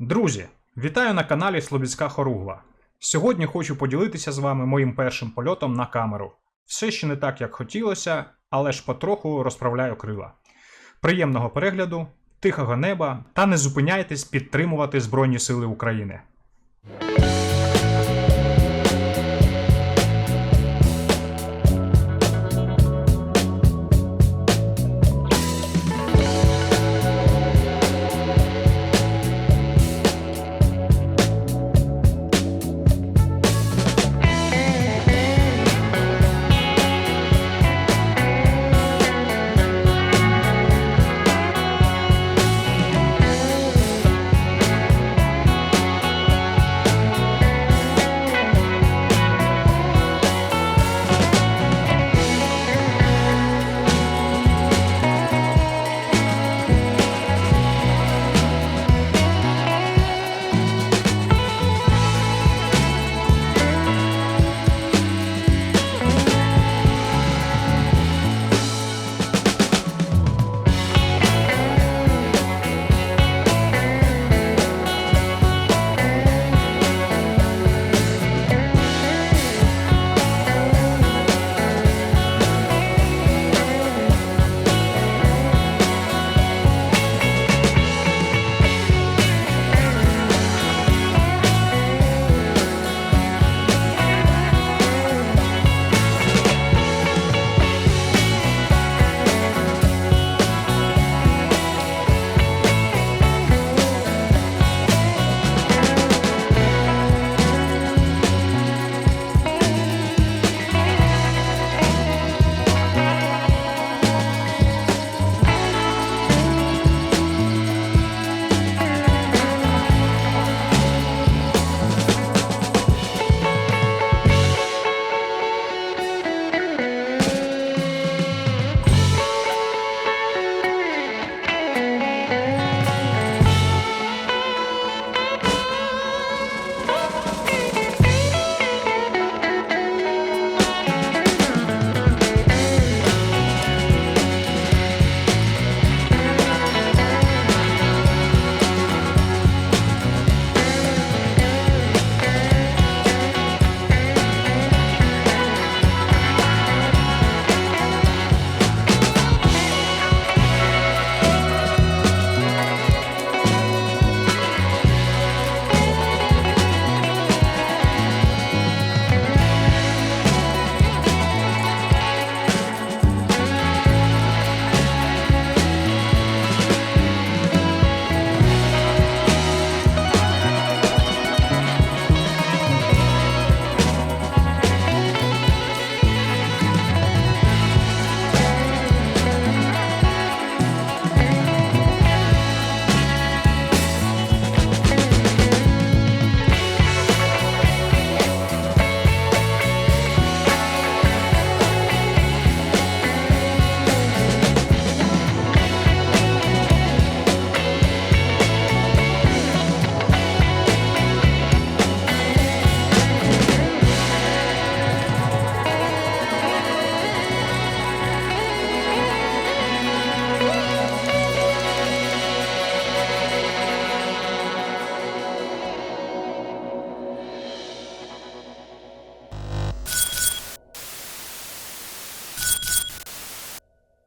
Друзі, вітаю на каналі Слобідська Хоругва. Сьогодні хочу поділитися з вами моїм першим польотом на камеру. Все ще не так, як хотілося, але ж потроху розправляю крила. Приємного перегляду, тихого неба та не зупиняйтесь підтримувати Збройні Сили України.